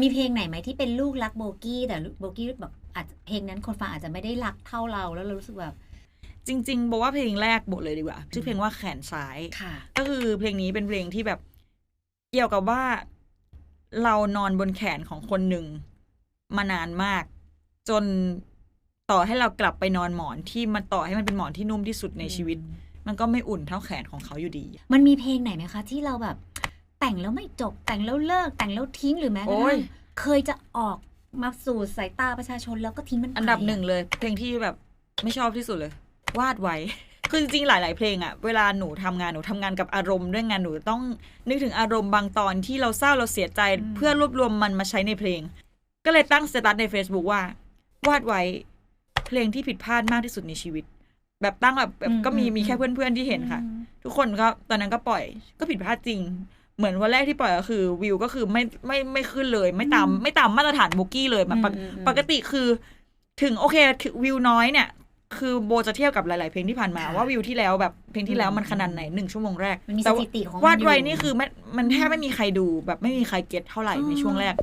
มีเพลงไหนไหมที่เป็นลูกรักโบกี้แต่โบกี้แบบอาจจะเพลงนั้นคนฟังอาจจะไม่ได้รักเท่าเราแล้วเรารู้สึกแบบจริงๆบอกว่าเพลงแรกบทเลยดีกว่าชื่อเพลงว่าแขนซ้ายค่ะก็คือเพลงนี้เป็นเพลงที่แบบเกี่ยวกับว่า เรานอนบนแขนของคนหนึ่งมานานมาก จนต่อให้เรากลับไปนอนหมอนที่มันต่อให้มันเป็นหมอนที่นุ่มที่สุดในชีวิต มันก็ไม่อุ่นเท่าแขนของเขาอยู่ดี มันมีเพลงไหนไหมคะ ที่เราแบบ แต่งแล้วไม่จบแต่งแล้วเลิกแต่งแล้วทิ้งหรือแม้กระโอ้ทั่ยงเคยจะออกมาสู่สายตาประชาชนแล้วก็ทิ้งมันไปอันดับหนึ่งเลย เพลงที่แบบไม่ชอบที่สุดเลย วาดไว้คือจริงๆหลาย ๆ เพลงอะเวลาหนูทำงานหนูทำงานกับอารมณ์ด้วยงานหนูต้องนึกถึงอารมณ์บางตอนที่เราเศร้าเราเสียใจเพื่อรวบรวมมันมาใช้ในเพลง ก็เลยตั้งสเตตัสใน Facebook ว่า วาดไว้เพลงที่ผิดพลาดมากที่สุดในชีวิต แบบตั้งแบบแบบก็มีมีแค่เพื่อนๆที่เห็นค่ะ ทุกคนก็ตอนนั้นก็ปล่อย ก็ผิดพลาดจริง เหมือนวันแรกที่ปล่อยก็คือวิวก็คือไม่ไม่ไม่ขึ้นเลย ไม่ตามไม่ตามมาตรฐานโบกี้เลยแบบปกอืมอืมปกติคือ ถึงโอเคถึงวิวน้อยเนี่ย คือโบจะเทียบกับหลาย ๆ เพลงที่ผ่านมาค่ะว่าวิวที่แล้วแบบเพลงที่แล้วอืมมันขนาดไหนหนึ่งชั่วโมงแรกมันมีแต่สถิติของมันวาดไว้อยู่นี่คือมันมันแทบไม่มีใครดูแบบไม่มีใครเก็ตเท่าไหร่ในช่วงแรก